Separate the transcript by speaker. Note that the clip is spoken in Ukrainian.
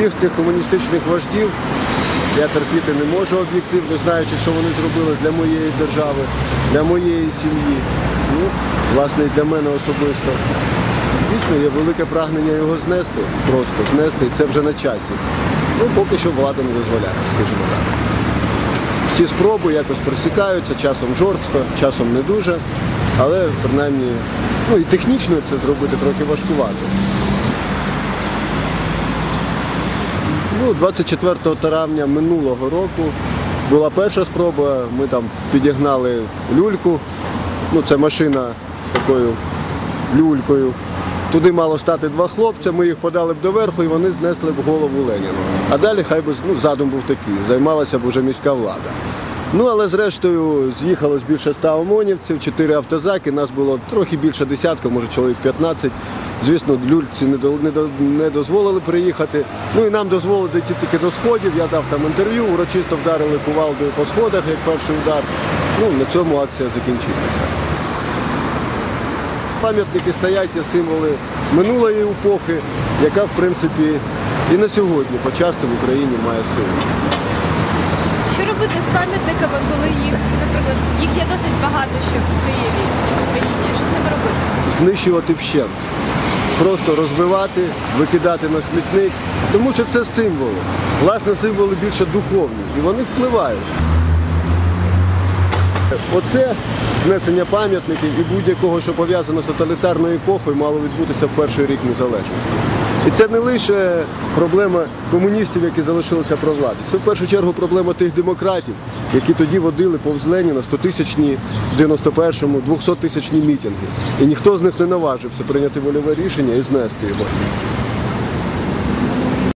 Speaker 1: всіх цих комуністичних вождів я терпіти не можу об'єктивно, знаючи, що вони зробили для моєї держави, для моєї сім'ї. Ну, власне, і для мене особисто. Дійсно, є велике прагнення його знести, просто знести, і це вже на часі. Ну, поки що влада не дозволяє, скажімо так. Ці спроби якось просікаються, часом жорстко, часом не дуже, але принаймні, ну і технічно це зробити трохи важкувато. Ну, 24 травня минулого року була перша спроба. Ми там підігнали люльку. Ну, це машина з такою люлькою. Туди мало стати два хлопця, ми їх подали б доверху і вони знесли б голову Леніну. А далі хай би ну, задум був такий, займалася б уже міська влада. Ну, але зрештою з'їхалось більше ста ОМОНівців, чотири автозаки, нас було трохи більше десятка, може чоловік 15. Звісно, люльці не, до- не, до- не дозволили приїхати. Ну і нам дозволили тільки до сходів. Я дав там інтерв'ю, урочисто вдарили кувалдою по сходах, як перший удар. Ну, на цьому акція закінчилася. Пам'ятники стоять, символи минулої епохи, яка, в принципі, і на сьогодні почасти в Україні має силу.
Speaker 2: Що робити з пам'ятниками, коли їх, наприклад, їх є досить багато ще в Києві і в Україні? Що з ними робити?
Speaker 1: знищувати вщент. Просто розбивати, викидати на смітник, тому що це символи. Власне, символи більше духовні, і вони впливають. Оце знесення пам'ятників і будь-якого, що пов'язано з тоталітарною епохою, мало відбутися в перший рік незалежності. І це не лише проблема комуністів, які залишилися про владі. Це в першу чергу проблема тих демократів, які тоді водили повз Леніна 100-тисячні в 91-му, 200-тисячні мітинги. І ніхто з них не наважився прийняти вольове рішення і знести його.